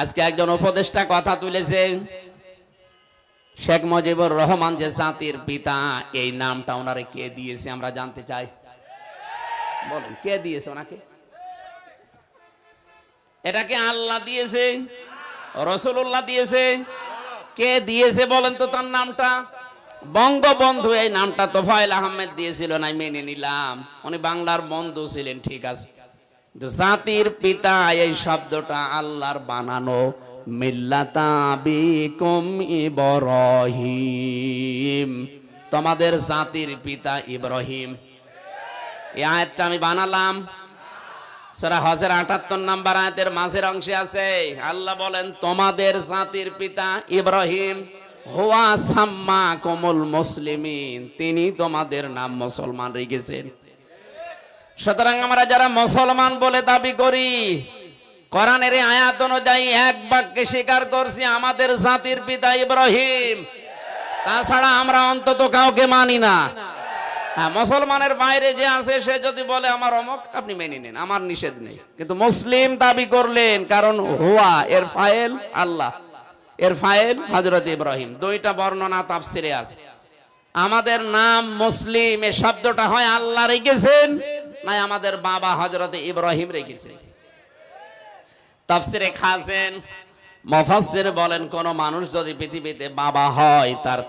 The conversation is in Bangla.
আজকে একজন উপদেষ্টা কথা তুলেছে। শেখ মুজিবুর রহমান যে জাতির পিতা, এই নামটা ওনারে কে দিয়েছে আমরা জানতে চাই। বলেন, কে দিয়েছে ওনাকে? এটাকে আল্লাহ দিয়েছে? রসুল্লাহ দিয়েছে? কে দিয়েছে বলেন তো তার নামটা? বঙ্গবন্ধু, এই নামটা তোফায়েল আহমেদ দিয়েছিল না মেনে নিলাম। উনি বাংলার বন্ধু ছিলেন, ঠিক আছে। জাতির পিতা এই শব্দটা আল্লাহর বানানো। তোমাদের জাতির পিতা ইব্রাহিম। আমি বানালাম। সারা হজের আটাত্তর নাম্বার আয়াতের মাঝের অংশে আছে, আল্লাহ বলেন, তোমাদের জাতির পিতা ইব্রাহিম, হুয়া সাম্মা কমল মুসলিমিন। তিনি তোমাদের নাম মুসলমান রেখেছেন। সুতরাং আমরা যারা মুসলমান বলে দাবি করি, কোরআনের আয়াত অনুযায়ী এক বাক্যে স্বীকার করছি, আমাদের জাতির পিতা ইব্রাহিম। তাছাড়া আমরা অন্তত কাউকে মানি না। হ্যাঁ মুসলমানের বাইরে যে আছে, সে যদি বলে, আমার অমক, আপনি মেনে নিন, আমার নিষেধ নেই। কিন্তু মুসলিম দাবি করলেন, কারণ হুয়া, এর ফাইল আল্লাহ। এর ফাইল হজরত ইব্রাহিম। দুইটা বর্ণনা তাফসিরে আছে। আমাদের নাম মুসলিম, এ শব্দটা হয় আল্লাহ রেখেছেন না আমাদের বাবা হজরত ইব্রাহিম রেখেছে। তাফসিরে খাসেন মফাসের বলেন, কোন মানুষ যদি পৃথিবীতে বাবা হয়, তার